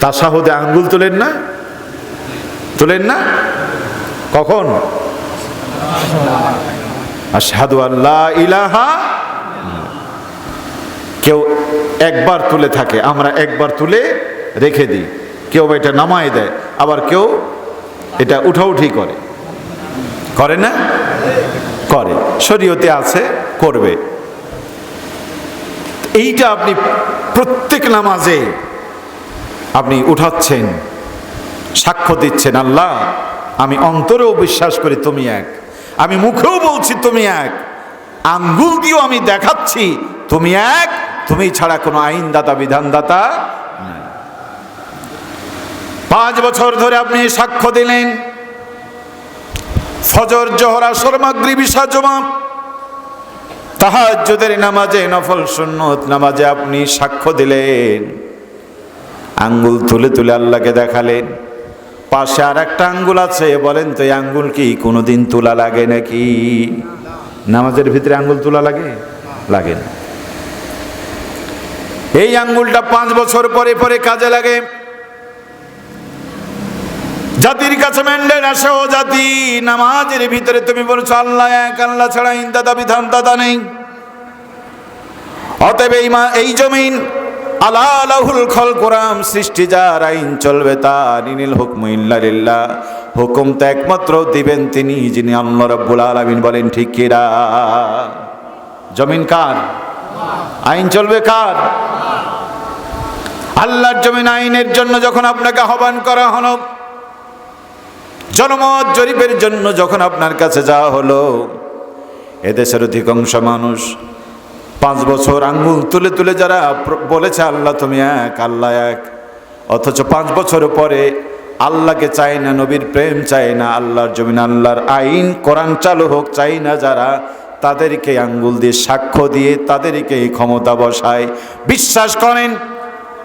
তাসাহুদে আঙ্গুল তোলেন না? তোলেন না? কখন? আশহাদু আল্লাহ ইলাহা কেউ একবার তুলে থাকে, আমরা একবার তুলে রেখে দিই। কেউ এটা নামায় দেয়, আবার কেউ এটা উঠাউঠি করে। করে না? করে, শরীয়তে আছে, করবে। এইটা আপনি প্রত্যেক নামাজে আপনি উঠাচ্ছেন, সাক্ষ্য দিচ্ছেন, আল্লাহ, আমি অন্তরেও বিশ্বাস করি তুমি এক। আমি মুখেও বলছি তুমি এক। আঙ্গুল দিয়েও আমি দেখাচ্ছি তুমি এক। তুমি ছাড়া কোনো আইনদাতা, বিধানদাতা পাঁচ বছর ধরে আপনি সাক্ষ্য দিলেন। ফজর, জোহর, আসর, মাগরিবি সাজমা তাহাজ্জুদের নামাজে নফল, সুন্নত নামাজে আপনি সাক্ষ্য দিলেন। আঙ্গুল তুলে তুলে আল্লাহকে দেখালেন। পাশে আর একটা আঙ্গুল আছে, বলেন তো এই আঙ্গুল কি কোনোদিন তোলা লাগে নাকি? নামাজের ভিতরে আঙ্গুল তোলা লাগে? লাগে না। এই আঙ্গুলটা পাঁচ বছর পরে পরে কাজে লাগে। জাতির কাছে ম্যান্ডেট আসে, ও জাতি, নামাজের ভিতরে তুমি বলছো, আল্লাহ এক, আল্লাহ ছাড়া ইন্দাদা বিধান দাদা নেই। অতএব এই জমিন আলাহুল খল কোরআন সৃষ্টি যার আইন চলবে তার ইনিল হুকম ইল্লালিল্লাহ। হুকুম তো একমাত্র দিবেন তিনি, যিনি আল্লাহ রাব্বুল আলামিন বলেন, ঠিক কিরা জমিন কার? আইন চলবে কার? আল্লাহর জমিন আইনের জন্য যখন আপনাকে আহ্বান করা হলো, জনমত জরিপের জন্য যখন আপনার কাছে যাওয়া হলো, এদেশের অধিকাংশ মানুষ পাঁচ বছর আঙ্গুল তুলে তুলে যারা বলেছে, আল্লাহ, তুমি এক, আল্লাহ এক। অথচ পাঁচ বছর পরে আল্লাহকে চাই না, নবীর প্রেম চাই না, আল্লাহর জমিন, আল্লাহর আইন, কোরআন চালু হোক, চাই না যারা, তাদেরকে আঙ্গুল দিয়ে সাক্ষ্য দিয়ে তাদেরকে এই ক্ষমতা বসায়। বিশ্বাস করেন,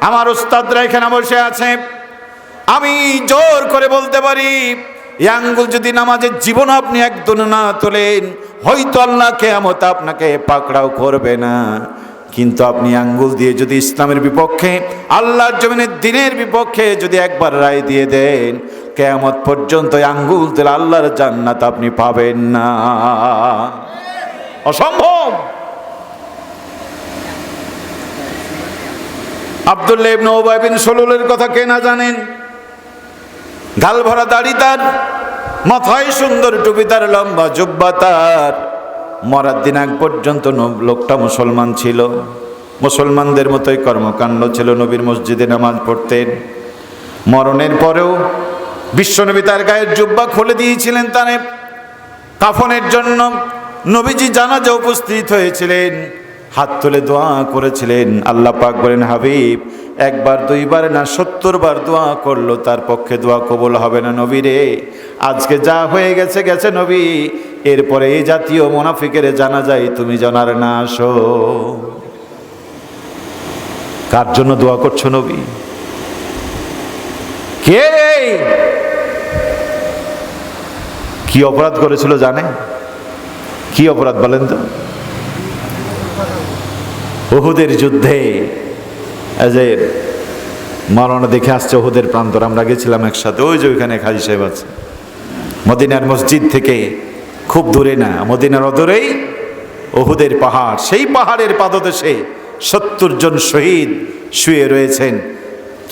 আমার ওস্তাদরা এখানে বসে আছে। আমি জোর করে বলতে পারি এই আঙ্গুল যদি নামাজের জীবন আপনি একদম না তোলেন, হয়তো আল্লাহ কেয়ামত আপনাকে পাকড়াও করবে না। কিন্তু আপনি আঙ্গুল দিয়ে যদি ইসলামের বিপক্ষে, আল্লাহর জমিনের দিনের বিপক্ষে যদি একবার রায় দিয়ে দেন, কেয়ামত পর্যন্ত আঙ্গুল দিলে আল্লাহর জান্নাত আপনি পাবেন না। অসম্ভব! আবদুল্লাহ ইবনে উবাই বিন সলুলের কথা কে না জানেন? গাল ভরা দাড়ি তার, মাথায় সুন্দর টুপি তার, লম্বা জুব্বা তার। মরার দিন আগ পর্যন্ত লোকটা মুসলমান ছিল। মুসলমানদের মতোই কর্মকাণ্ড ছিল নবীর মসজিদে নামাজ পড়তেন। মরণের পরেও বিশ্বনবী তার গায়ের জুব্বা খুলে দিয়েছিলেন তারে কাফনের জন্য। নবীজি জানাজা উপস্থিত হয়েছিলেন। হাত তুলে দোয়া করেছিলেন। আল্লাহ পাক বলেন, হাবিব, একবার, দুইবার না সত্তর বার দোয়া করল, তার পক্ষে দোয়া কবুল হবে না নবী রে। আজকে যা হয়ে গেছে গেছে নবী। এরপরে এই জাতীয় মোনাফিকের জানা যায় তুমি জানার না আসো। কার জন্য দোয়া করছ নবী? কে? কি অপরাধ করেছিল জানে? কি অপরাধ বলেন তো? ওহুদের যুদ্ধে যে মারানা দেখে আসছে ওহুদের প্রান্তর। আমরা গেছিলাম একসাথে, ওই যে ওইখানে খাজি সাহেব আছে। মদিনার মসজিদ থেকে খুব দূরে না, মদিনার অদূরেই ওহুদের পাহাড়। সেই পাহাড়ের পাদদেশে সত্তর জন শহীদ শুয়ে রয়েছেন।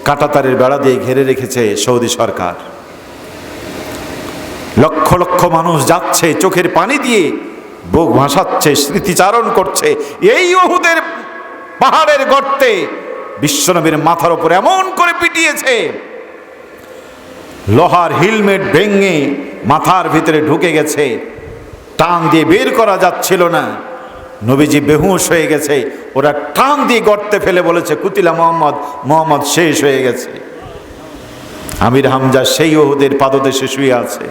কাঁটাতারের বেড়া দিয়ে ঘিরে রেখেছে সৌদি সরকার। লক্ষ লক্ষ মানুষ যাচ্ছে, চোখের পানি দিয়ে বুক ভাসাচ্ছে, স্মৃতিচারণ করছে। এই ওহুদের পাহাড়ের গর্তে বিশ্বনবীর মাথার উপর এমন করে পিটিয়েছে। লোহার হেলমেট ভেঙে মাথার ভিতরে ঢুকে গেছে। টান দিয়ে বের করা যাচ্ছিল না। নবীজি বেহুশ হয়ে গেছে। ওরা টান দিয়ে গর্তে ফেলে বলেছে, কুতিলা মোহাম্মদ মোহাম্মদ শেষ হয়ে গেছে। আমির হামজা সেই ওহুদের পাদদেশে শুয়ে আছে।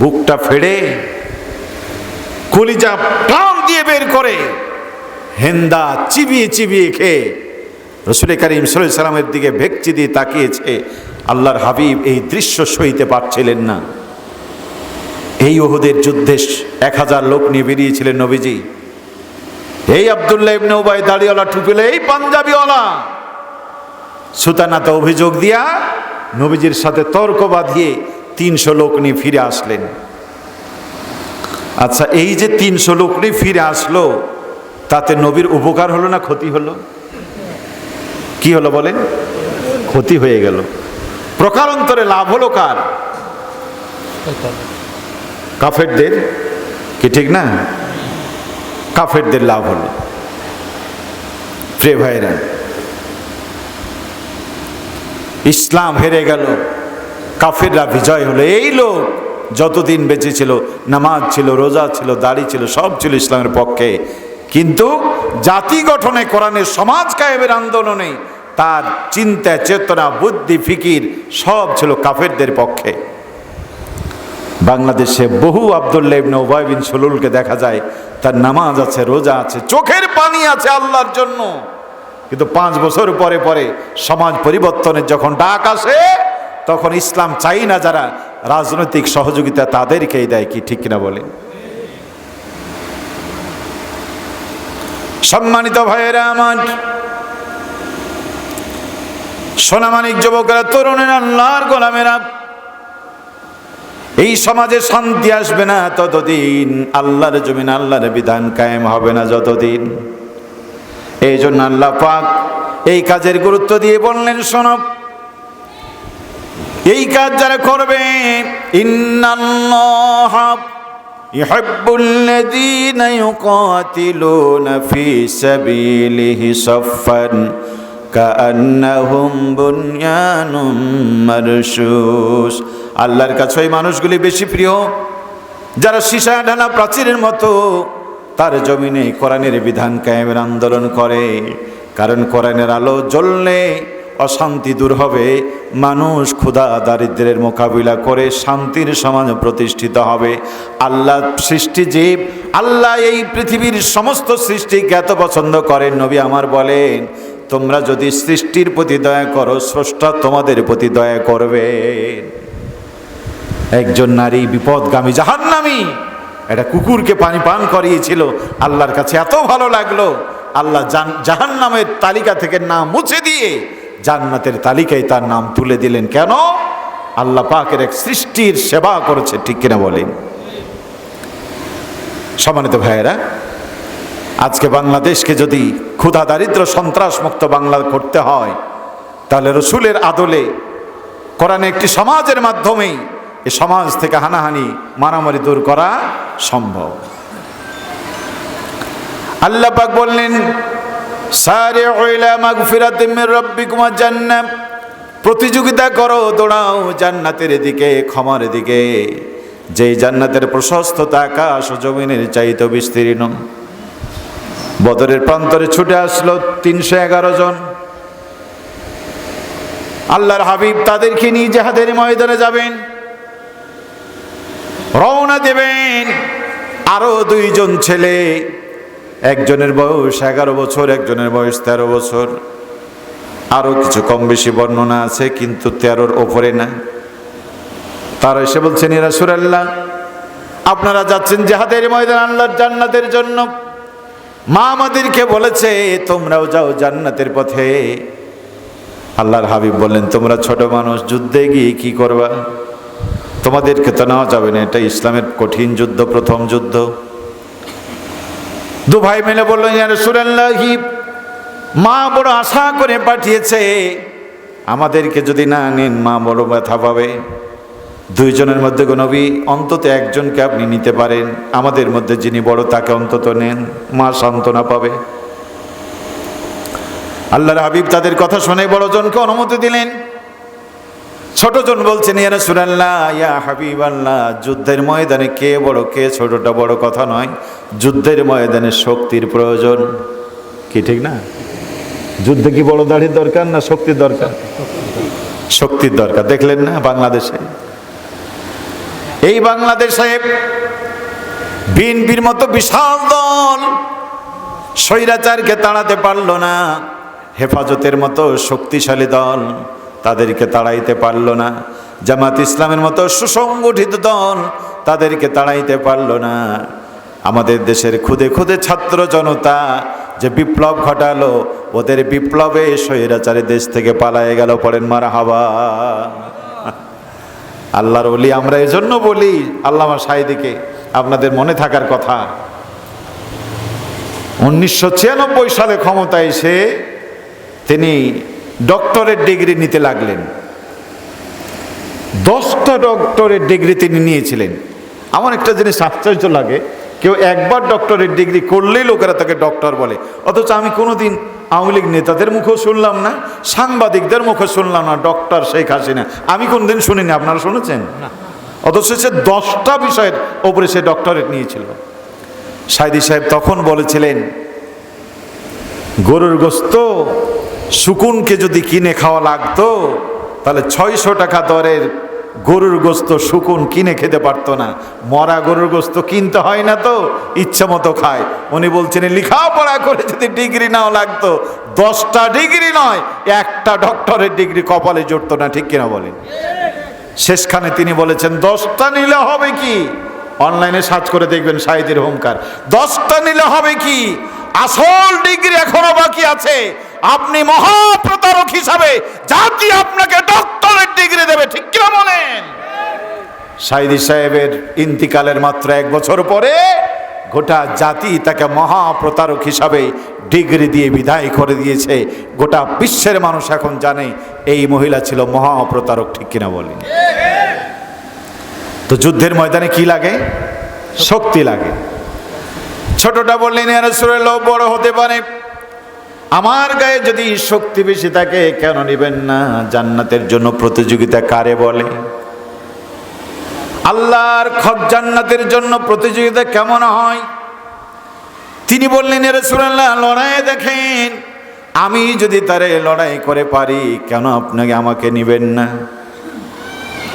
বুকটা ফেড়ে, কলিজা টান দিয়ে বের করে হেন্দা চিবিয়ে চিবিয়ে খেয়ে রসুল করিম সাল্লামের দিকে ভেকচি দিয়ে তাকিয়েছে, আল্লাহর হাবিব এই দৃশ্য সইতে পারছিলেন না। এই ওহুদের যুদ্ধে এক হাজার লোক নিয়ে বেরিয়েছিলেন নবীজি। এই আবদুল্লাহ ইবনে উবাই দাড়িওয়ালা টুপিলে, এই পাঞ্জাবিওয়ালা। সুতানাতে অভিযোগ দিয়া নবীজির সাথে তর্ক বাঁধিয়ে তিনশো লোক নিয়ে ফিরে আসলেন। আচ্ছা এই যে তিনশো লোক নিয়ে ফিরে আসলো তাতে নবীর উপকার হলো না ক্ষতি হলো? কি হলো বলেন? ক্ষতি হয়ে গেল। প্রকারান্তরে লাভ হলো কার? কাফেরদের। কি ঠিক না? কাফেরদের লাভ হলো। প্রিয় ভাইরা ইসলাম হেরে গেল, কাফেররা বিজয় হলো। এই লোক যতদিন বেঁচে ছিল, নামাজ ছিল, রোজা ছিল, দাড়ি ছিল, সব ছিল ইসলামের পক্ষে। কিন্তু জাতি গঠনে কোরআনের সমাজ কায়েমের আন্দোলনে তার চিন্তা, চেতনা, বুদ্ধি, ফিকির সব ছিল কাফেরদের পক্ষে। বাংলাদেশে বহু আবদুল্লাহ ইবনে বিন সলুলকে দেখা যায়, তার নামাজ আছে, রোজা আছে, চোখের পানি আছে আল্লাহর জন্য। কিন্তু পাঁচ বছর পরে পরে সমাজ পরিবর্তনের যখন ডাক আসে, তখন ইসলাম চাই না যারা রাজনৈতিক সহযোগিতা তাদেরকেই দেয়, কি ঠিক কিনা বলে সম্মানিত ভাইয়েরা আমার সোনামানিক যুবকেরা, তরুণের আল্লাহর গোলামেরা, এই সমাজে শান্তি আসবে না ততদিন। আল্লাহর জমিন আল্লাহর বিধান কায়েম হবে না যতদিন। এই জন্য আল্লাহ পাক এই কাজের গুরুত্ব দিয়ে বললেন শোনব এই কাজ যারা করবে, ইন্নাল্লাহ ইউহিব্বুল্লাযীনা ইউকাতিলুনা ফি সাবিলিহি সাফফান, কাআন্নাহুম বুনয়ানুম মারশুস। আল্লাহর কাছে মানুষগুলি বেশি প্রিয়, যারা সীসা ঢালা প্রাচীরের মতো তার জমিনে কোরআনের বিধান কায়েমের আন্দোলন করে, কারণ কোরআনের আলো জ্বললে অশান্তি দূর হবে। মানুষ ক্ষুধা দারিদ্রের মোকাবিলা করে শান্তির সমাজ প্রতিষ্ঠিত হবে। আল্লাহ সৃষ্টি জীব, আল্লাহ এই পৃথিবীর সমস্ত সৃষ্টি জ্ঞাত পছন্দ করেন। নবী আমার বলেন, তোমরা যদি সৃষ্টির প্রতি দয়া করো, স্রষ্টা তোমাদের প্রতি দয়া করবে। একজন নারী বিপদগামী, জাহান্নামী এটা কুকুরকে পানি পান করিয়েছিল। আল্লাহর কাছে এত ভালো লাগল। আল্লাহ জাহান নামের তালিকা থেকে নাম মুছে দিয়ে জান্নাতের তালিকায় তার নাম তুলে দিলেন কেন? আল্লাহ পাকের এক সৃষ্টির সেবা করেছে, ঠিক কিনা বলেন? সম্মানিত ভাইয়েরা, আজকে বাংলাদেশকে যদি ক্ষুধা, দারিদ্র সন্ত্রাস মুক্ত বাংলা করতে হয়, তাহলে রসুলের আদলে কোরআনে একটি সমাজের মাধ্যমেই এ সমাজ থেকে হানাহানি, মারামারি দূর করা সম্ভব। আল্লাহ পাক বললেন প্রতিযোগিতা করো, দৌড়াও জান্নাতের দিকে, ক্ষমার দিকে। যেই জান্নাতের প্রশস্ততা আকাশ জমিনের চাইতে বিস্তীর্ণ। বদরের প্রান্তরে ছুটে আসলো তিনশো এগারো জন। আল্লাহর হাবিব তাদেরকে নিয়ে জাহাদের ময়দানে যাবেন। রওনা দেবেন আরও দুইজন ছেলে। একজনের বয়স এগারো বছর, একজনের বয়স তেরো বছর। আরও কিছু কম বেশি বর্ণনা আছে, কিন্তু তেরোর ওপরে না। তারা এসে বলছেন এরা সুরাল্লাহ আপনারা যাচ্ছেন জেহাদের ময়দান আল্লাহর জান্নাতের জন্য। মা আমাদেরকে বলেছে, তোমরাও যাও জান্নাতের পথে। আল্লাহর হাবিব বললেন, তোমরা ছোট মানুষ, যুদ্ধে গিয়ে কি করবা? তোমাদেরকে তো নেওয়া যাবে না, এটা ইসলামের কঠিন যুদ্ধ, প্রথম যুদ্ধ। দু ভাই মিলে বলল সুরাল্লাহি মা বড় আশা করে পাঠিয়েছে। আমাদেরকে যদি না নেন, মা বড় ব্যথা পাবে। দুইজনের মধ্যে নবী, অন্তত একজনকে আপনি নিতে পারেন। আমাদের মধ্যে যিনি বড়, তাকে অন্তত নেন। মা সান্ত্বনা পাবে। আল্লাহর হাবিব তাদের কথা শুনে বড়জনকে অনুমতি দিলেন। ছোটজন বলছেন, ইয়া রাসূলুল্লাহ, ইয়া হাবিব আল্লাহ যুদ্ধের ময়দানে কে বড়, কে ছোটটা বড় কথা নয়। যুদ্ধের ময়দানে শক্তির প্রয়োজন। কি ঠিক না? যুদ্ধে কি বড় দাড়ির দরকার না শক্তির দরকার? শক্তির দরকার। দেখলেন না বাংলাদেশে? এই বাংলাদেশে বিএনপির মতো বিশাল দল স্বৈরাচারকে তাড়াতে পারল না। হেফাজতের মতো শক্তিশালী দল তাদেরকে তাড়াইতে পারল না। জামাত ইসলামের মতো সুসংগঠিত দল তাদেরকে তাড়াইতে পারল না। আমাদের দেশের খুদে খুদে ছাত্র জনতা যে বিপ্লব ঘটালো, ওদের বিপ্লবে স্বৈরাচারী দেশ থেকে পালায়ে গেল পড়েন মারা হাবা আল্লাহর বলি আমরা এজন্য বলি, আল্লামা সাইদিকে, আপনাদের মনে থাকার কথা। উনিশশো ছিয়ানব্বই সালে ক্ষমতায় এসে তিনি ডক্টরের ডিগ্রি নিতে লাগলেন। দশটা ডক্টরের ডিগ্রি তিনি নিয়েছিলেন। আমার একটা জিনিস আশ্চর্য লাগে কেউ একবার ডক্টরেট ডিগ্রি করলেই লোকেরা তাকে ডক্টর বলে। অথচ আমি কোনোদিন আওয়ামী লীগ নেতাদের মুখেও শুনলাম না সাংবাদিকদের মুখে শুনলাম না ডক্টর শেখ হাসিনা। আমি কোনদিন শুনিনি আপনারা শুনেছেন? অথচ সে দশটা বিষয়ের ওপরে সে ডক্টরেট নিয়েছিল। সাইদি সাহেব তখন বলেছিলেন গরুর গোস্ত শুকুনকে যদি কিনে খাওয়া লাগতো তাহলে ছয়শো টাকা দরের গরুর গোস্ত শুকুন, কিনে খেতে পারতো না। মরা গরুর গোস্ত কিনতে হয় না তো, ইচ্ছা মতো খায়। উনি বলছেন, লেখাপড়া করে যদি ডিগ্রি নাও লাগতো, দশটা ডিগ্রি নয়, একটা ডক্টরের ডিগ্রি কপালে জুটতো না, ঠিক কিনা বলেন? শেষখানে তিনি বলেছেন, দশটা নিলে হবে কি? অনলাইনে সার্চ করে দেখবেন সাহিদের হোমকার দশটা নিলে হবে কি? আসল ডিগ্রি এখনও বাকি আছে। আপনি মহাপ্রতারক হিসাবে জাতি আপনাকে ডক্টরেট ডিগ্রি দেবে, ঠিক কিনা বলেন সাইদি সাহেবের ইন্তিকালের মাত্র এক বছর পরে গোটা জাতি তাকে মহাপ্রতারক হিসাবে ডিগ্রি দিয়ে বিদায় করে দিয়েছে। গোটা বিশ্বের মানুষ এখন জানে এই মহিলা ছিল মহাপ্রতারক, ঠিক কিনা বলেন? তো যুদ্ধের ময়দানে কি লাগে? শক্তি লাগে। ছোটটা বললেন বড় হতে পারে আমার গায়ে যদি শক্তি বেশি থাকে, কেন নেবেন না? জান্নাতের জন্য প্রতিযোগিতা কারে বলে? আল্লাহর খত জান্নাতের জন্য প্রতিযোগিতা কেমন হয়? তিনি বললেন রসুল্লাহ লড়াই দেখেন। আমি যদি তারে লড়াই করে পারি, কেন আপনাকে আমাকে নিবেন না?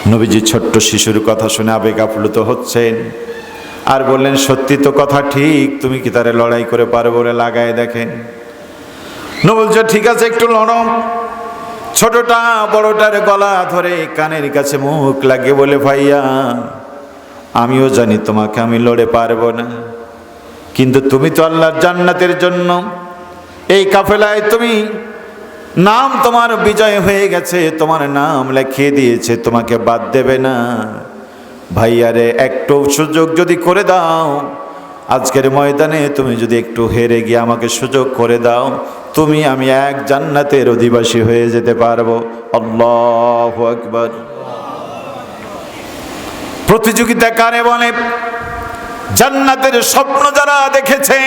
নবীজি ছোট্ট শিশুর কথা শুনে আবেগ আপ্লুত হচ্ছেন। আর বললেন, সত্যি তো কথা ঠিক, তুমি কি তারে লড়াই করে পারো বলে লাগায় দেখেন? নবলজ ঠিক আছে, একটু লড়ম ছোটটা, বড়টার গলা ধরে কানের কাছে মুখ লাগে বলে, ভাইয়া, আমিও জানি তোমাকে আমি লড়ে পারব না। কিন্তু তুমি তো আল্লাহর জান্নাতের জন্য এই কাফেলায় তুমি নাম তোমার বিজয় হয়ে গেছে, তোমার নাম লেখিয়ে দিয়েছে, তোমাকে বাদ দেবে না। ভাইয়ারে একটু সুযোগ যদি করে দাও, আজকের ময়দানে তুমি যদি একটু হেরে গিয়ে আমাকে সুযোগ করে দাও তুমি আমি এক জান্নাতের অধিবাসী হয়ে যেতে পারব। আল্লাহ আকবর। প্রতিযোগিতা কারে বলে? জান্নাতের স্বপ্ন যারা দেখেছে,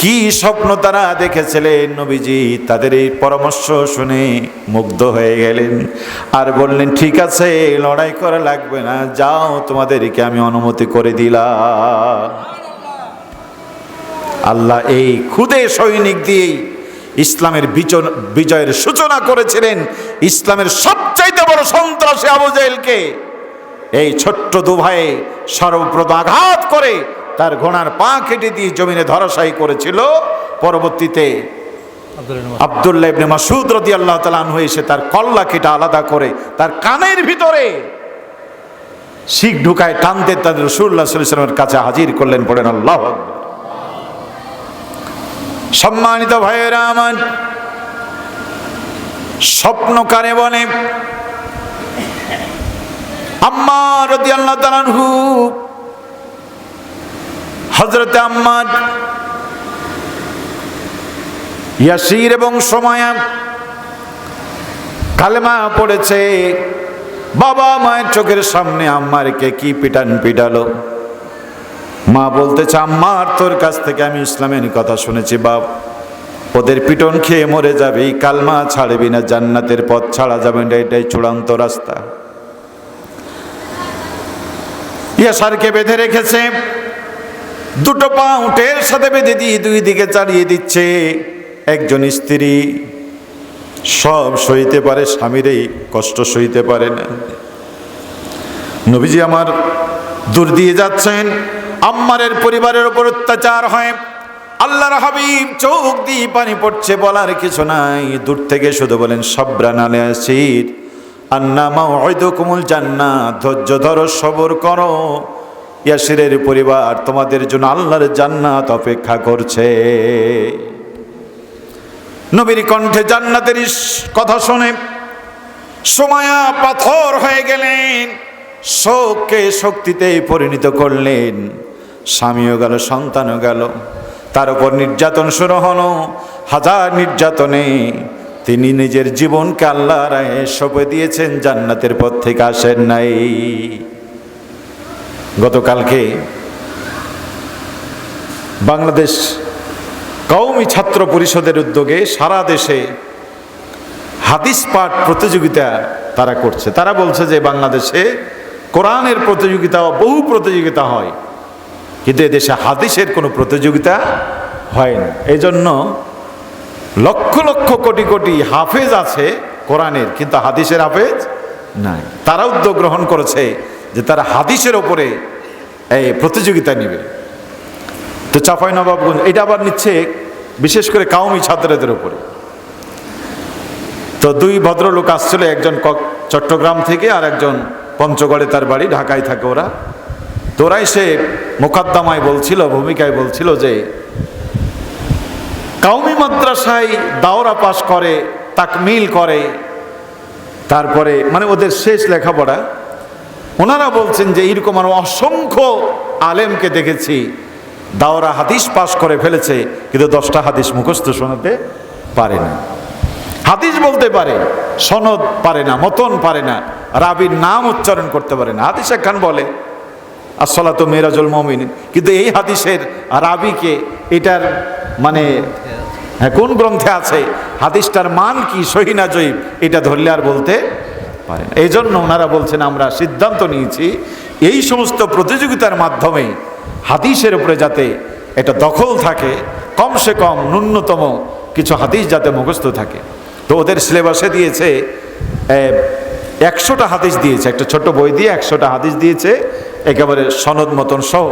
কি স্বপ্ন তারা দেখেছিলেন নবীজি তাদের এই পরামর্শ শুনে মুগ্ধ হয়ে গেলেন আর বললেন, ঠিক আছে, লড়াই করা লাগবে না। যাও, তোমাদেরকে আমি অনুমতি করে দিলাম। আল্লাহ এই খুদে সৈনিক দিয়েই ইসলামের বিজয়ের সূচনা করেছিলেন ইসলামের সবচাইতে বড় সন্ত্রাসী আবু এই ছোট্ট দুভাই সর্বপ্রথম আঘাত করে তার ঘোড়ার পা কেটে দিয়ে জমিনে ধরাশায়ী করেছিল পরবর্তীতে আবদুল্লাহ ইবনে মাসুদ রদি আল্লাহ তালান এসে তার কল্লা কেটে আলাদা করে তার কানের ভিতরে শিখ ঢুকায় টানতে তাদের রসুল্লাহ সাল্লামের কাছে হাজির করলেন পড়েন আল্লাহ আকবার। সম্মানিত ভাইয়েরা আমার স্বপ্ন কারে বলে আম্মার রদি আল্লাহ তালানহু হজরতে আম্মার ইয়াসির এবং সময়া কালেমা পড়েছে, বাবা মায়ের চোখের সামনে আম্মারকে কি পিটান পিটালো? মা বলতেছে আম্মার তোর কাছ থেকে আমি ইসলামের কথা শুনেছি, বাপ। ওদের পিটন খেয়ে মরে যাবে, কালমা ছাড়বি না, জান্নাতের পথ ছাড়া যাবে না, এটাই চূড়ান্ত রাস্তা। ইয়াসারকে বেঁধে রেখেছে, দুটো পা উঠের সাথে বেঁধে দিয়ে দুই দিকে চালিয়ে দিচ্ছে। একজন স্ত্রী সব সইতে পারে স্বামীর এই কষ্ট সইতে পারে না। নবীজি আমার দূর দিয়ে যাচ্ছেন। আম্মারের পরিবারের উপর অত্যাচার হয়। আল্লাহর হাবিব চোখ দিয়ে পানি পড়ছে বলার কিছু নাই। দূর থেকে শুধু বলেন, সব্রান আলে আসির আন্না হয়তো কুমুল জান্না ধৈর্য ধরো, সবর করো। ইয়াসিরের পরিবার তোমাদের জন্য আল্লাহর জান্নাত অপেক্ষা করছে। নবীর কণ্ঠে জান্নাতের কথা শুনে সময়া পাথর হয়ে গেলেন, শোককে শক্তিতে পরিণত করলেন। স্বামীও গেল, সন্তানও গেল। তার উপর নির্যাতন শুরু হলো, হাজার নির্যাতনে। তিনি নিজের জীবনকে আল্লাহ রায়ে সঁপে দিয়েছেন, জান্নাতের পথ থেকে আসেন নাই। গতকালকে বাংলাদেশ কওমি ছাত্র পরিষদের উদ্যোগে সারা দেশে হাদিস পাঠ প্রতিযোগিতা তারা করছে। তারা বলছে যে, বাংলাদেশে কোরআনের প্রতিযোগিতা, বহু প্রতিযোগিতা হয়। কিন্তু এদেশে হাদিসের কোনো প্রতিযোগিতা হয় না এই জন্য লক্ষ লক্ষ কোটি কোটি হাফেজ আছে কোরআনের, কিন্তু হাদিসের হাফেজ নাই। তারা উদ্যোগ গ্রহণ করেছে যে তারা হাদিসের ওপরে এই প্রতিযোগিতা নেবে। তো চাপাই নবাবগঞ্জ, এটা আবার নিচ্ছে বিশেষ করে কাউমি ছাত্রদের উপরে। তো দুই ভদ্রলোক আসছিল, একজন চট্টগ্রাম থেকে আর একজন পঞ্চগড়ে তার বাড়ি, ঢাকায় থাকে ওরা। তো ওরাই সে মোকদ্দমায় বলছিল, ভূমিকায় বলছিল যে, কাউমি মাদ্রাসায় দাওরা পাশ করে, তাকমিল করে, তারপরে মানে ওদের শেষ লেখাপড়া, ওনারা বলছেন যে এরকম আরও অসংখ্য আলেমকে দেখেছি, দাওরা হাদিস পাশ করে ফেলেছে, কিন্তু দশটা হাদিস মুখস্থ শোনাতে পারে না। হাদিস বলতে পারে, সনদ পারে না, মতন পারে না, রাবির নাম উচ্চারণ করতে পারে না। হাদিস একখান বলে আসলাত মেরাজুল মমিন কিন্তু এই হাদিসের রাবিকে এটার মানে হ্যাঁ, কোন গ্রন্থে আছে? হাদিসটার মান কি সহিনা জয়ীব এটা ধরলে আর বলতে পারে না। এই জন্য ওনারা বলছেন আমরা সিদ্ধান্ত নিয়েছি এই সমস্ত প্রতিযোগিতার মাধ্যমে হাদিসের উপরে যাতে এটা দখল থাকে কমসে কম ন্যূনতম কিছু হাদিস যাতে মুখস্থ থাকে। তো ওদের সিলেবাসে দিয়েছে একশোটা হাদিস দিয়েছে একটা ছোট্ট বই দিয়ে একশোটা হাদিস দিয়েছে একেবারে সনদ মতন সহ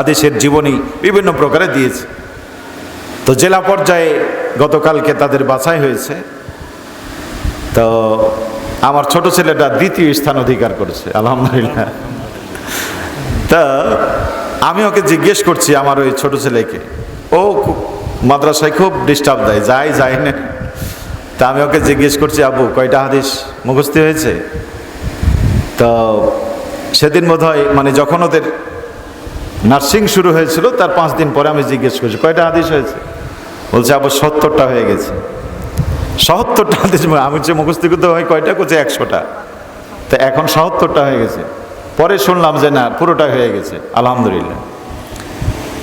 আদেশের জীবনী বিভিন্ন প্রকারে দিয়েছে। তো জেলা পর্যায়ে গতকালকে তাদের বাছাই হয়েছে। তো আমার ছোট ছেলেটা দ্বিতীয় স্থান অধিকার করেছে, আলহামদুলিল্লাহ। তা আমি ওকে জিজ্ঞেস করছি আমার ওই ছোট ছেলেকে, ও মাদ্রাসায় খুব ডিস্টার্ব দেয় যাই যায় না। তা আমি ওকে জিজ্ঞেস করছি, আবু, কয়টা হাদিস মুখস্থি হয়েছে? তো সেদিন বোধ হয় মানে যখন ওদের নার্সিং শুরু হয়েছিল, তার পাঁচ দিন পরে আমি জিজ্ঞেস করছি, কয়টা হাদিস হয়েছে? বলছে, আবার সত্তরটা হয়ে গেছে। সত্তরটা হাদিস আমি যে মুখস্থি করতে হয় কয়টা করছে একশোটা। তো এখন সত্তরটা হয়ে গেছে। পরে শুনলাম যে না পুরোটা হয়ে গেছে, আলহামদুলিল্লাহ।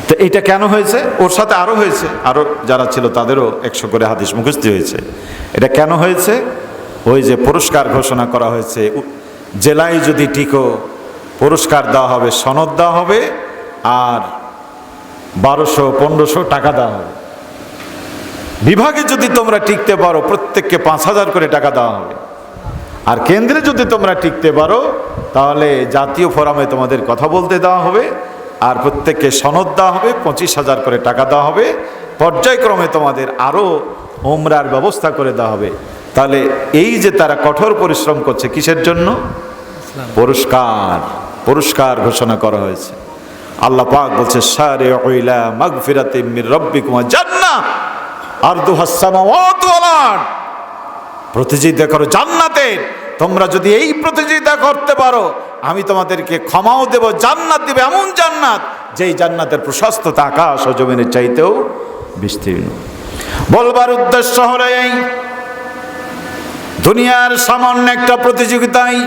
তো এটা কেন হয়েছে? ওর সাথে আরও হয়েছে। আরও যারা ছিল, তাদেরও একশো করে হাদিস মুখস্থি হয়েছে। এটা কেন হয়েছে? ওই যে পুরস্কার ঘোষণা করা হয়েছে জেলায় যদি টিকো পুরস্কার দেওয়া হবে, সনদ দেওয়া হবে আর বারোশো, পনেরোশো টাকা দেওয়া হবে। বিভাগে যদি তোমরা টিকতে পারো, প্রত্যেককে পাঁচ হাজার করে টাকা দেওয়া হবে। আর কেন্দ্রে যদি তোমরা টিকতে পারো, তাহলে জাতীয় ফোরামে তোমাদের কথা বলতে দেওয়া হবে আর প্রত্যেককে সনদ দেওয়া হবে, পঁচিশ হাজার করে টাকা দেওয়া হবে। পর্যায়ক্রমে তোমাদের আরও ওমরার ব্যবস্থা করে দেওয়া হবে। তাহলে এই যে তারা কঠোর পরিশ্রম করছে, কিসের জন্য? পুরস্কার। পুরস্কার ঘোষণা করা হয়েছে। আল্লাহ পাক বলছে সারে ওইলা মাগফিরাতে মির জান্নাহ। আরদুহাস সামাওয়াতু ওয়াল আরদ। প্রতিযোগিতা করো জান্নাতের তোমরা যদি এই প্রতিযোগিতা করতে পারো, আমি তোমাদেরকে ক্ষমাও দেব, জান্নাত দেবে, এমন জান্নাত যেই জান্নাতের প্রশস্ততা আকাশ ও জমিনের চাইতেও বিস্তীর্ণ। বলবার উদ্দেশ্য হলো এই, দুনিয়ার সামান্য একটা প্রতিযোগিতায়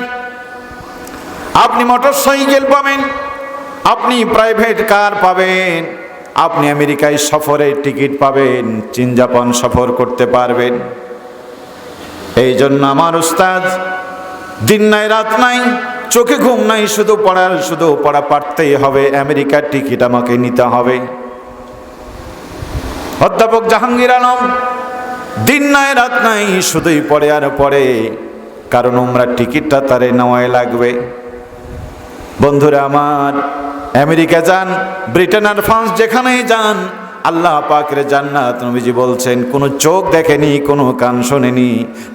আপনি মোটর সাইকেল পাবেন, আপনি প্রাইভেট কার পাবেন, আপনি আমেরিকায় সফরের টিকিট পাবেন, চীন, জাপান সফর করতে পারবেন। এই জন্য আমার উস্তাদ, দিন নাই, রাত নাই, চোখে ঘুম নাই, শুধু পড়ার, শুধু পড়া পারতেই হবে, আমেরিকার টিকিট আমাকে নিতে হবে। অধ্যাপক জাহাঙ্গীর আলম, দিন নাই, রাত নাই, শুধুই পড়ে আর পড়ে, কারণ ওমরা টিকিটটা তারে নেওয়াই লাগবে। বন্ধুরা আমার, আমেরিকা যান, ব্রিটেন আর ফ্রান্স যেখানেই যান, আল্লাহ পাকের জান্নাত নবীজি বলছেন, কোনো চোখ দেখেনি, কোনো কান শোনেনি।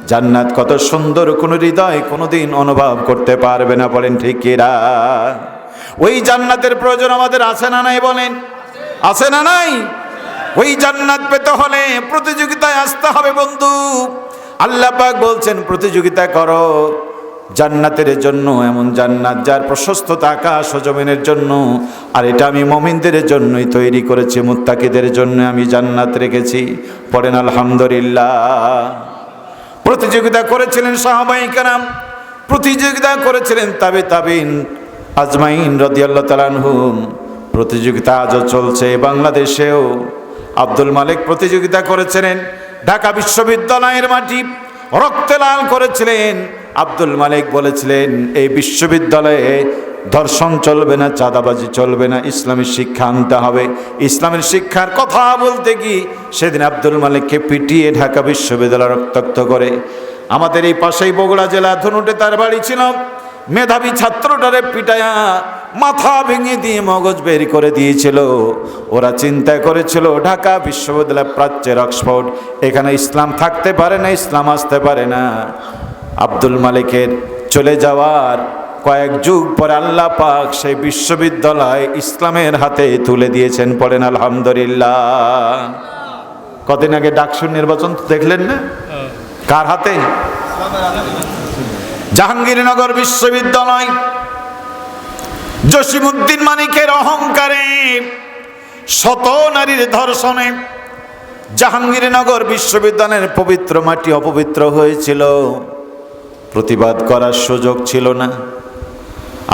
জান্নাত কত সুন্দর, কোনো হৃদয় কোনো দিন অনুভব করতে পারবে না, বলেন ঠিক কিরা ওই জান্নাতের প্রয়োজন আমাদের আছে না নাই, বলেন? আছে না নাই? ওই জান্নাত পেতে হলে প্রতিযোগিতায় আসতে হবে, বন্ধু। আল্লাহ পাক বলছেন, প্রতিযোগিতা করো। জান্নাতের জন্য, এমন জান্নাত যার প্রশস্ততা আকাশ ও জমিনের জন্য। আর এটা আমি মমিনদের জন্যই তৈরি করেছি, মুত্তাকিদের জন্য আমি জান্নাত রেখেছি। পড়েন, আলহামদুলিল্লাহ। প্রতিযোগিতা করেছিলেন সাহাবাই কারাম, প্রতিযোগিতা করেছিলেন তাবে তাবিন আজমাইন রদিয়াল্লাহ তালানহুম প্রতিযোগিতা আজও চলছে বাংলাদেশেও। আব্দুল মালিক প্রতিযোগিতা করেছিলেন, ঢাকা বিশ্ববিদ্যালয়ের মাটি রক্তে লাল করেছিলেন। আব্দুল মালিক বলেছিলেন, এই বিশ্ববিদ্যালয়ে ধর্ষণ চলবে না, চাঁদাবাজি চলবে না ইসলামের শিক্ষা আনতে হবে। ইসলামের শিক্ষার কথা বলতে কি সেদিন আব্দুল মালিককে পিটিয়ে ঢাকা বিশ্ববিদ্যালয় রক্তাক্ত করে। আমাদের এই পাশেই বগুড়া জেলা ধনুটে তার বাড়ি ছিল। মেধাবী ছাত্রটারে পিটায়া মাথা ভেঙে দিয়ে মগজ বের করে দিয়েছিল। ওরা চিন্তা করেছিল, ঢাকা বিশ্ববিদ্যালয় প্রাচ্যের অক্সফোর্ড, এখানে ইসলাম থাকতে পারে না, ইসলাম আসতে পারে না। আব্দুল মালিকের চলে যাওয়ার কয়েক যুগ পরে আল্লাহ পাক সেই বিশ্ববিদ্যালয় ইসলামের হাতে তুলে দিয়েছেন, পড়েন আলহামদুলিল্লাহ। কদিন আগে ডাকসুর নির্বাচন দেখলেন না? কার হাতে? জাহাঙ্গীরনগর বিশ্ববিদ্যালয়। জসিমুদ্দিন মানিকের অহংকারে শত নারীর ধর্ষণে জাহাঙ্গীরনগর বিশ্ববিদ্যালয়ের পবিত্র মাটি অপবিত্র হয়েছিল। প্রতিবাদ করার সুযোগ ছিল না।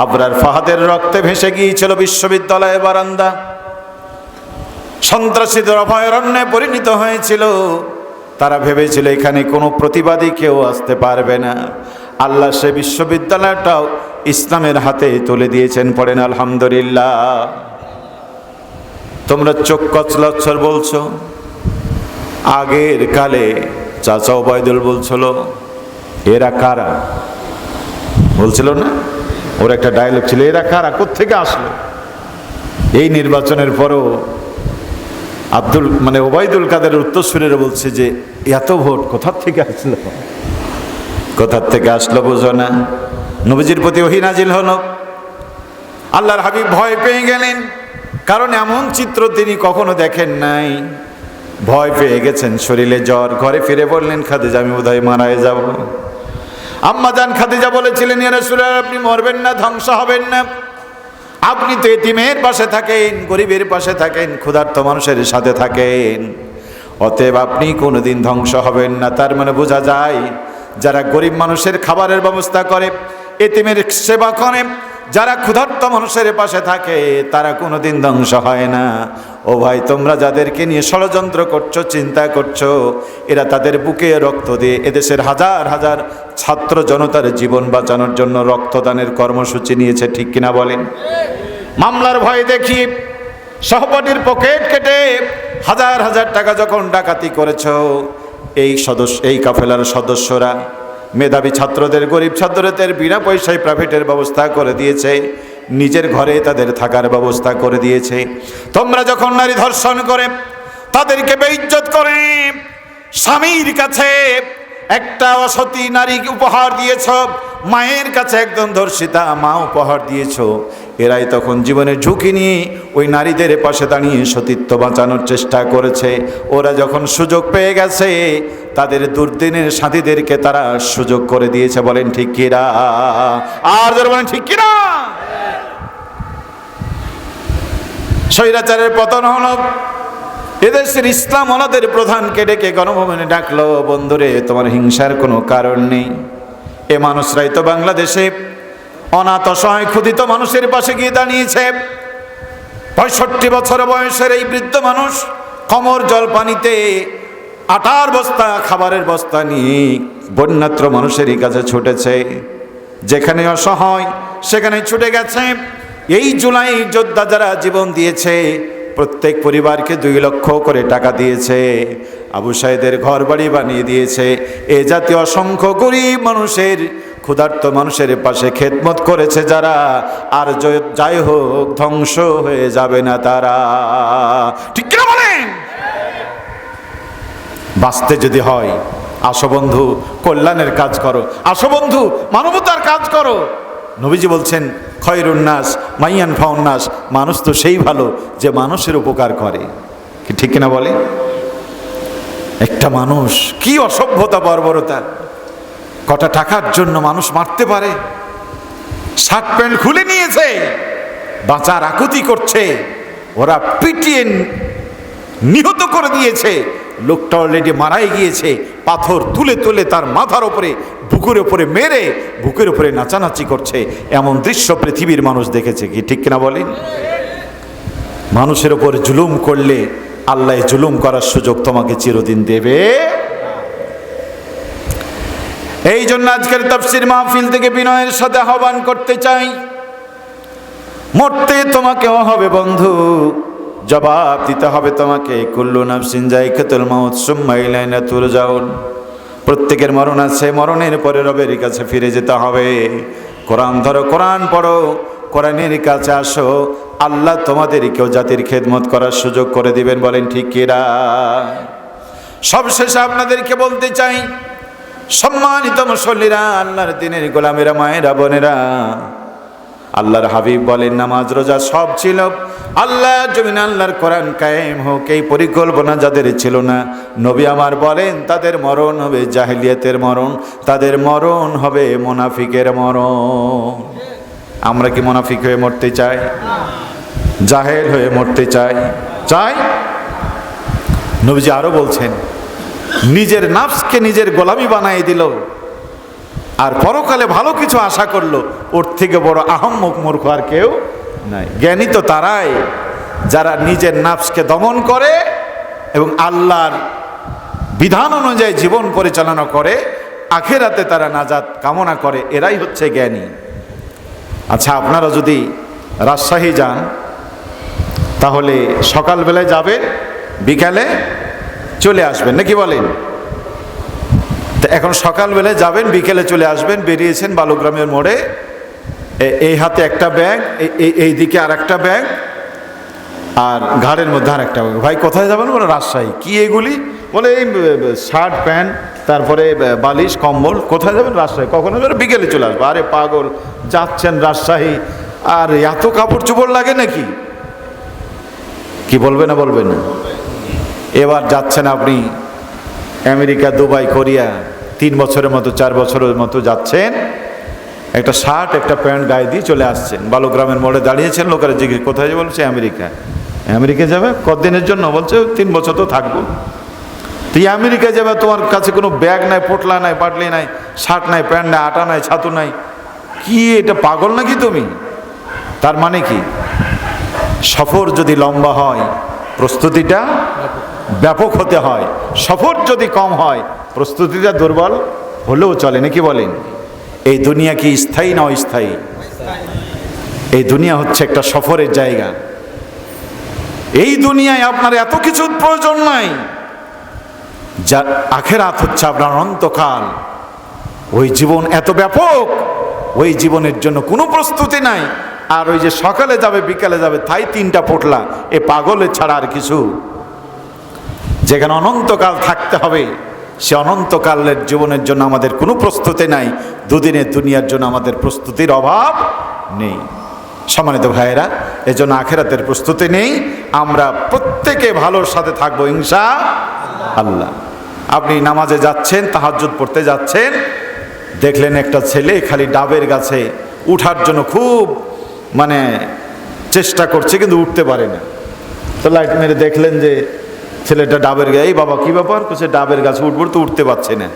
আবরার ফাহাদের রক্তে ভেসে গিয়েছিল বিশ্ববিদ্যালয়ে বারান্দা। সন্ত্রাসীদের অভয়ারণ্যে পরিণত হয়েছিল। তারা ভেবেছিল এখানে কোনো প্রতিবাদী কেউ আসতে পারবে না। আল্লাহ সে বিশ্ববিদ্যালয়টাও ইসলামের হাতে তুলে দিয়েছেন পড়েন, আলহামদুলিল্লাহ। তোমরা চোখ কচলচ্ছর বলছো? আগের কালে চাচা ওবায়দুল বলছিল এরা কারা? বলছিল না? ওর একটা ডায়লগ ছিল, এরা কারা? কোথেকে আসলো? এই নির্বাচনের পরও আব্দুল মানে ওবায়দুল কাদের উত্তরসূরিরা বলছে যে, এত ভোট কোথার থেকে আসলো? কোথার থেকে আসলো বুঝো না। নবীজির প্রতি ওহিনাজিল হলো। আল্লাহর হাবিব ভয় পেয়ে গেলেন। কারণ এমন চিত্র তিনি কখনো দেখেন নাই। ভয় পেয়ে গেছেন, শরীরে জ্বর, ঘরে ফিরে বললেন, খাদিজা, আমি বোধহয় মারায় যাব। আম্মা জান খাদিজা বলেছিলেন আপনি মরবেন না, ধ্বংস হবেন না। আপনি তো এটিমের পাশে থাকেন, গরিবের পাশে থাকেন, ক্ষুধার্ত মানুষের সাথে থাকেন। অতএব আপনি কোনোদিন ধ্বংস হবেন না। তার মানে বোঝা যায়, যারা গরিব মানুষের খাবারের ব্যবস্থা করে, এতিমের সেবা করে যারা ক্ষুধার্ত মানুষের পাশে থাকে, তারা কোনোদিন ধ্বংস হয় না। ও ভাই, তোমরা যাদেরকে নিয়ে ষড়যন্ত্র করছ, চিন্তা করছ, এরা তাদের বুকে রক্ত দিয়ে এদেশের হাজার হাজার ছাত্র জনতার জীবন বাঁচানোর জন্য রক্তদানের কর্মসূচি নিয়েছে, ঠিক কিনা বলেন? মামলার ভয় দেখি, সহপাঠীর পকেট কেটে হাজার হাজার টাকা যখন ডাকাতি করেছ, এই সদস্য, এই কাফেলার সদস্যরা মেধাবী ছাত্রদের, গরিব ছাত্রদের বিনা পয়সায় প্রাইভেটের ব্যবস্থা করে দিয়েছে। নিজের ঘরে তাদের থাকার ব্যবস্থা করে দিয়েছে। তোমরা যখন নারী ধর্ষণ করে, তাদেরকে বেইজ্জত করে, স্বামীর কাছে একটা অসতী নারী উপহার দিয়েছ, মায়ের কাছে একদম ধর্ষিতা মা উপহার দিয়েছ। এরাই তখন জীবনের ঝুঁকি নিয়ে ওই নারীদের পাশে দাঁড়িয়ে সতীত্ব বাঁচানোর চেষ্টা করেছে। ওরা যখন সুযোগ পেয়ে গেছে, তাদের দুর্দিনের সাথীদেরকে তারা সুযোগ করে দিয়েছে। বলেন, ঠিক কিরা আর যারা বলেন, ঠিক কিরা স্বৈরাচারের পতন হলো এদেশের ইসলাম ওনাদের প্রধানকে ডেকে গণভবনে ডাকলো, বন্ধুরে, তোমার হিংসার কোনো কারণ নেই। এ মানুষরাই তো বাংলাদেশে অনাথ অসহায় ক্ষুদিত মানুষের পাশে গিয়ে দাঁড়িয়েছে। পঁয়ষট্টি বছর বয়সের এই বৃদ্ধ মানুষ কমর জল পানিতে আটার বস্তা, খাবারের বস্তা নিয়ে বন্যাত্র মানুষেরই কাছে ছুটেছে। যেখানে অসহায়, সেখানে ছুটে গেছে। এই জুলাই যোদ্ধা যারা জীবন দিয়েছে প্রত্যেক পরিবারকে দুই লক্ষ করে টাকা দিয়েছে। আবু সাহেদের ঘর বাড়ি বানিয়ে দিয়েছে। এ জাতীয় অসংখ্য গরিব মানুষের, ক্ষুধার্ত মানুষের পাশে খেদমত করেছে যারা। আর যাই হোক, ধ্বংস হয়ে যাবে না তারা। ঠিক কিনা বলেন? বাঁচতে যদি হয়, আসো বন্ধু, কল্যাণের কাজ করো। আসো বন্ধু, মানবতার কাজ করো। নবীজি বলছেন খয়রুন্নাস মাইয়ান ফাউন্নাস মানুষ তো সেই ভালো যে মানুষের উপকার করে। ঠিক কিনা বলে? একটা মানুষ, কি অসভ্যতা, বর্বরতা। কটা টাকার জন্য মানুষ মারতে পারে? শার্ট প্যান্ট খুলে নিয়েছে, বাঁচার আকুতি করছে, ওরা পিটিয়ে নিহত করে দিয়েছে লোকটা অলরেডি মারাই গিয়েছে। পাথর তুলে তুলে তার মাথার ওপরে বুকের ওপরে মেরে, বুকের ওপরে নাচানাচি করছে। এমন দৃশ্য পৃথিবীর মানুষ দেখেছে কি, ঠিক কিনা বলেন মানুষের ওপর জুলুম করলে আল্লাহ জুলুম করার সুযোগ তোমাকে চিরদিন দেবে। এই জন্য আজকের তফসির মাহফিল থেকে বিনয়ের সাথে আহ্বান করতে চাই। মরতে তোমাকেও হবে বন্ধু। জবাব দিতে হবে তোমাকে। কুল্লু নাফসিন জাইকাতুল মাউত সুম্মা ইলাইনা তুরজাউন। প্রত্যেকের মরণ আছে, মরণের পরে রবের কাছে ফিরে যেতে হবে। কোরআন ধরো, কোরআন পড়ো, কোরআনের কাছে আসো। আল্লাহ তোমাদেরকেও জাতির খেদমত করার সুযোগ করে দিবেন, বলেন ঠিক কিরা সবশেষে আপনাদেরকে বলতে চাই, সম্মানিত মুসল্লিরা, আল্লাহর দিনের গোলামেরা, মায়েরা, বোনেরা আল্লাহর হাবিব বলেন, নামাজ, রোজা সব ছিল। আল্লাহ জমিন আল্লাহর কোরআন কায়েম হোক, এই পরিকল্পনা যাদের ছিল না, নবী আমার বলেন, তাদের মরণ হবে জাহিলিয়াতের মরণ, তাদের মরণ হবে মোনাফিকের মরণ। আমরা কি মোনাফিক হয়ে মরতে চাই? জাহেল হয়ে মরতে চাই? চাই? নবীজি আরও বলছেন, নিজের নাফসকে নিজের গোলামি বানাই দিল। আর পরকালে ভালো কিছু আশা করল ওর থেকে বড় আহম্মক মূর্খ আর কেউ নাই। জ্ঞানী তো তারাই যারা নিজের নাফসকে দমন করে এবং আল্লাহর বিধান অনুযায়ী জীবন পরিচালনা করে আখেরাতে তারা নাজাত কামনা করে এরাই হচ্ছে জ্ঞানী। আচ্ছা আপনারা যদি রাজশাহী যান তাহলে সকালবেলায় যাবেন বিকালে চলে আসবেন নাকি বলেন? তো এখন সকালবেলায় যাবেন, বিকেলে চলে আসবেন, বেরিয়েছেন বালুগ্রামের মোড়ে। এই হাতে একটা ব্যাগ এই- দিকে আর একটা ব্যাগ, আর ঘাড়ের মধ্যে আর একটা ভাই, কোথায় যাবেন বলে? রাজশাহী। কি এগুলি? বলে এই শার্ট, প্যান্ট, তারপরে বালিশ, কম্বল। কোথায় যাবেন? রাজশাহী। কখনো যাবেন বিকেলে চলে আসব। আরে পাগল, যাচ্ছেন রাজশাহী। আর এত কাপড় চোপড় লাগে নাকি? কি বলবে না বলবেন এবার যাচ্ছেন আপনি আমেরিকা, দুবাই, কোরিয়া। তিন বছরের মতো, চার বছরের মতো যাচ্ছেন। একটা শার্ট, একটা প্যান্ট গায়ে দিয়ে চলে আসছেন। বালুগ্রামের মোড়ে দাঁড়িয়েছেন লোকেরা জিজ্ঞেস, কোথায় যাবে? বলছে, আমেরিকা। আমেরিকা যাবে? কদিনের জন্য? বলছে, তিন বছর তো থাকব। তুই আমেরিকা যাবে? তোমার কাছে কোনো ব্যাগ নাই, পোটলা নাই পাটলি নাই, শার্ট নাই, প্যান্ট নাই, আটা নাই, ছাতু নাই। কি এটা, পাগল নাকি তুমি? তার মানে কি? সফর যদি লম্বা হয় প্রস্তুতিটা ব্যাপক হতে হয়। সফর যদি কম হয়, প্রস্তুতিটা দুর্বল হলেও চলে। নাকি বলেন? এই দুনিয়া কি স্থায়ী না অস্থায়ী? এই দুনিয়া হচ্ছে একটা সফরের জায়গা। এই দুনিয়ায় আপনার এত কিছুর প্রয়োজন নাই। যা আখেরাত হচ্ছে আপনার অনন্তকাল ওই জীবন এত ব্যাপক, ওই জীবনের জন্য কোনো প্রস্তুতি নাই। আর ওই যে সকালে যাবে, বিকালে যাবে, তাই তিনটা পোটলা। এ পাগলের ছাড়া আর কিছু। যেখানে অনন্তকাল থাকতে হবে, সে অনন্তকালের জীবনের জন্য আমাদের কোনো প্রস্তুতি নাই। দুদিনের দুনিয়ার জন্য আমাদের প্রস্তুতির অভাব নেই। সম্মানিত ভাইয়েরা, এজন্য আখেরাতের প্রস্তুতি নেই। আমরা প্রত্যেকে ভালোর সাথে থাকব ইনশা আল্লাহ। আপনি নামাজে যাচ্ছেন, তাহাজ্জুদ পড়তে যাচ্ছেন, দেখলেন একটা ছেলে খালি ডাবের গাছে উঠার জন্য খুব মানে চেষ্টা করছে, কিন্তু উঠতে পারে না। তো লাইট মেরে দেখলেন যে ছেলেটা ডাবের গায়ে, এই বাবা, কি ব্যাপার? সে ডাবের গাছে উঠবো, তো উঠতে পারছে না।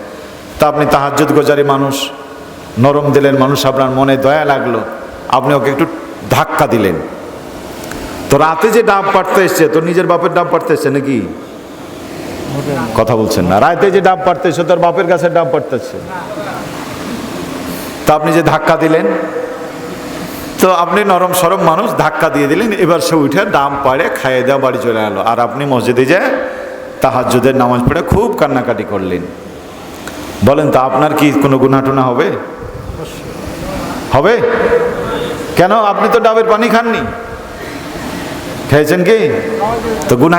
তা আপনি তাহাজ্জুদ গোজারি মানুষ, নরম দিলেন মানুষ, আপনার মনে দয়া লাগল, আপনি ওকে একটু ধাক্কা দিলেন। তো রাতে যে ডাব পাড়তে এসছে তো নিজের বাপের ডাব পাড়তে এসছে নাকি? কথা বলছেন না। রাতে যে ডাব পাড়তে এসছে, তোর বাপের কাছে ডাব পাড়তেছে তা আপনি যে ধাক্কা দিলেন তো আপনি নরম সরম মানুষ, ধাক্কা দিয়ে দিলেন, এবার সে উঠে দাম পাড়ে খাইয়ে দেওয়া বাড়ি চলে গেলো আর আপনি মসজিদে যে তাহাজুদের নামাজ পড়ে খুব কান্নাকাটি করলেন। বলেন তো, আপনার কি কোনো গুণাটুনা হবে? হবে? কেন? আপনি তো ডাবের পানি খাননি। খেয়েছেন কি? তো গুণা